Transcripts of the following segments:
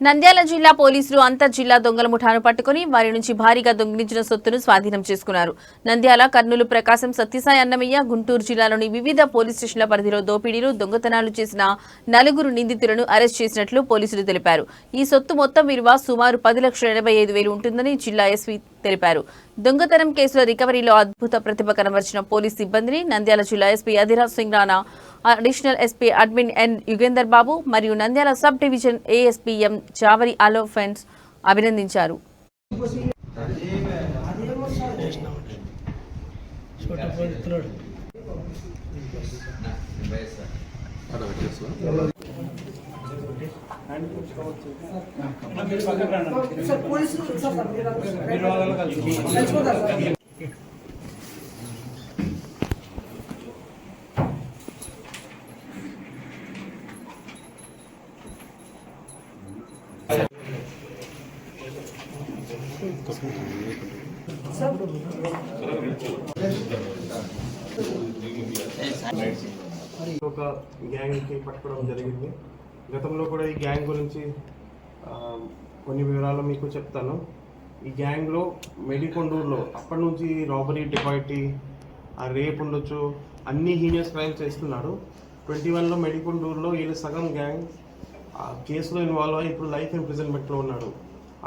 నంద్యాల జిల్లా పోలీసులు అంతర్జిల్లా దొంగల ముఠాను పట్టుకుని వారి నుంచి భారీగా దొంగిలించిన సొత్తును స్వాధీనం చేసుకున్నారు. నంద్యాల కర్నూలు ప్రకాశం సత్యసాయి అన్నమయ్య గుంటూరు జిల్లాలోని వివిధ పోలీస్ స్టేషన్ల పరిధిలో దోపిడీలు దొంగతనాలు చేసిన నలుగురు నిందితులను అరెస్ట్ చేసినట్లు పోలీసులు తెలిపారు. ఈ సొత్తు మొత్తం విలువ సుమారు పది లక్షల ఎనభై ఐదు వేలు ఉంటుందని జిల్లా ఎస్పీ తెలిపారు. దొంగతనం కేసుల రికవరీలో అద్భుత ప్రతిభ కనబరిచిన పోలీస్ సిబ్బందిని నంద్యాల జిల్లా SP Adhiraj Singh Rana additional SP admin N Yugender Babu మరియు Nandyal sub division ASP M Chavari అలోఫెన్స్ అభినందించారు. ఒక గ్యాంగ్కి పట్టుకోవడం జరిగింది గతంలో కూడా ఈ గ్యాంగ్ గురించి కొన్ని వివరాలు మీకు చెప్తాను. ఈ గ్యాంగ్లో మెడికొండూరులో అప్పటి నుంచి రాబరీ డిపాయిటీ ఆ రేప్ ఉండొచ్చు అన్ని హీనియస్ క్రైమ్స్ చేస్తున్నాడు ట్వంటీ వన్లో మెడికొండూరులో వీళ్ళు సగం గ్యాంగ్ ఆ కేసులో ఇన్వాల్వ్ అయ్యి ఇప్పుడు లైఫ్ ఇంప్రిజన్మెంట్లో ఉన్నాడు.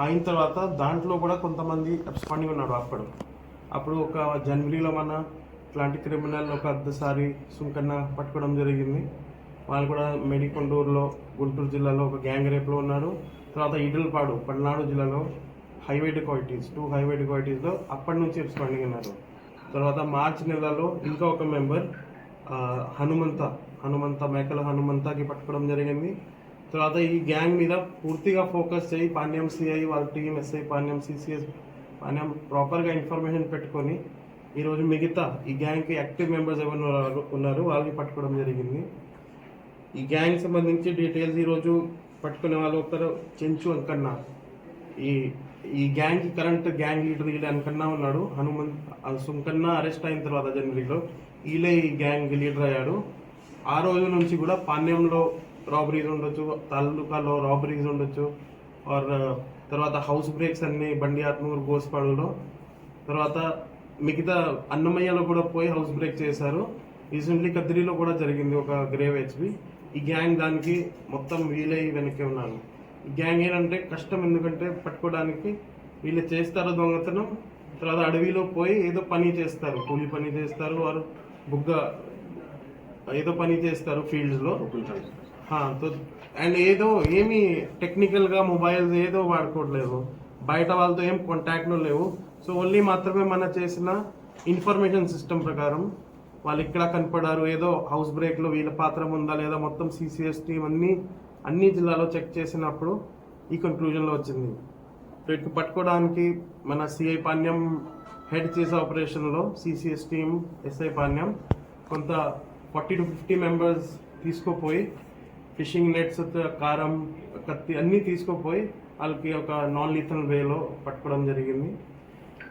అయిన తర్వాత దాంట్లో కూడా కొంతమంది అబ్స్పాండింగ్ ఉన్నాడు అప్పుడు. అప్పుడు ఒక జనవరిలో మన ఇట్లాంటి క్రిమినల్ ఒక అర్ధసారి సుంకన్న పట్టుకోవడం జరిగింది. వాళ్ళు కూడా మెడికొండూరులో గుంటూరు జిల్లాలో ఒక గ్యాంగ్ రేప్లో ఉన్నారు. తర్వాత ఇడల్పాడు పల్నాడు జిల్లాలో హైవే డికాయిటీస్ టూ హైవే డికాయిటీస్లో అప్పటి నుంచి ఎక్స్పాండింగ్ ఉన్నారు. తర్వాత మార్చి నెలలో ఇంకా ఒక మెంబర్ హనుమంత హనుమంత మేకల హనుమంతకి పట్టుకోవడం జరిగింది. తర్వాత ఈ గ్యాంగ్ మీద పూర్తిగా ఫోకస్ చేయి పాండ్యం సిఐ వాళ్ళ team SI Pandyam CCS Pandyam ప్రాపర్గా ఇన్ఫర్మేషన్ పెట్టుకొని ఈరోజు మిగతా ఈ గ్యాంగ్కి యాక్టివ్ మెంబర్స్ ఎవరు ఉన్నారు- ఉన్నారు వాళ్ళని పట్టుకోవడం జరిగింది. ఈ గ్యాంగ్ సంబంధించి డీటెయిల్స్ ఈరోజు పట్టుకునే వాళ్ళు ఒకరు చెంచు అంకన్న. ఈ ఈ గ్యాంగ్ కరెంట్ గ్యాంగ్ లీడర్ వీళ్ళ అంకన్న ఉన్నాడు. హనుమంత్ సుంకన్నా సుంకన్న అరెస్ట్ అయిన తర్వాత జనవరిలో వీళ్ళే ఈ గ్యాంగ్ లీడర్ అయ్యాడు. ఆ రోజు నుంచి కూడా పాణ్యంలో రాబరీస్ ఉండొచ్చు తాలూకాలో రాబరీస్ ఉండొచ్చు. ఆర్ తర్వాత హౌస్ బ్రేక్స్ అన్ని బండి ఆత్మూరు గోస్పాడులో. తర్వాత మిగతా అన్నమయ్యలో కూడా పోయి హౌస్ బ్రేక్ చేశారు. రీసెంట్లీ కద్రిలో కూడా జరిగింది ఒక గ్రేవ్ హెచ్పి. ఈ గ్యాంగ్ దానికి మొత్తం వీలై వెనక్కి ఉన్నాను ఈ గ్యాంగ్ ఏంటంటే కష్టం ఎందుకంటే పట్టుకోవడానికి వీళ్ళు చేస్తారు దొంగతనం తర్వాత అడవిలో పోయి ఏదో పని చేస్తారు. కూలి పని చేస్తారు వారు బుగ్గ ఏదో పని చేస్తారు ఫీల్డ్స్లో అండ్ ఏదో ఏమి టెక్నికల్గా మొబైల్స్ ఏదో వాడుకోవట్లేదు. బయట వాళ్ళతో ఏం కాంటాక్ట్లో లేవు. సో ఓన్లీ మాత్రమే మన చేసిన ఇన్ఫర్మేషన్ సిస్టమ్ ప్రకారం వాళ్ళు ఇక్కడ కనపడారు ఏదో హౌస్ బ్రేక్లో వీళ్ళ పాత్ర ఉందా లేదా మొత్తం సిసిఎస్ టీం అన్ని అన్ని జిల్లాలో చెక్ చేసినప్పుడు ఈ కంక్లూజన్లో వచ్చింది. సో ఇటు పట్టుకోవడానికి మన సిఐ పాణ్యం హెడ్ చేసే ఆపరేషన్లో సిసిఎస్ టీం ఎస్ఐ పాణ్యం కొంత ఫార్టీ టు ఫిఫ్టీ మెంబర్స్ తీసుకుపోయి ఫిషింగ్ నెట్స్ కారం కత్తి అన్నీ తీసుకుపోయి వాళ్ళకి ఒక నాన్ లీథల్ వేలో పట్టుకోవడం జరిగింది.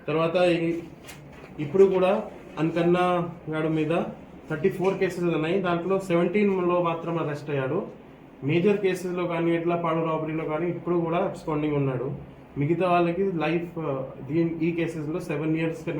తర్వాత ఈ- ఇప్పుడు కూడా అన్కన్నా గాడు మీద థర్టీ ఫోర్ కేసెస్ ఉన్నాయి. దాంట్లో సెవెంటీన్లో మాత్రం అరెస్ట్ అయ్యాడు. మేజర్ కేసెస్లో కానీ ఎట్లా పాడు రాబరీలో కానీ ఇప్పుడు కూడా అబ్స్పాండింగ్ ఉన్నాడు. మిగతా వాళ్ళకి లైఫ్ దీని ఈ కేసెస్లో సెవెన్ ఇయర్స్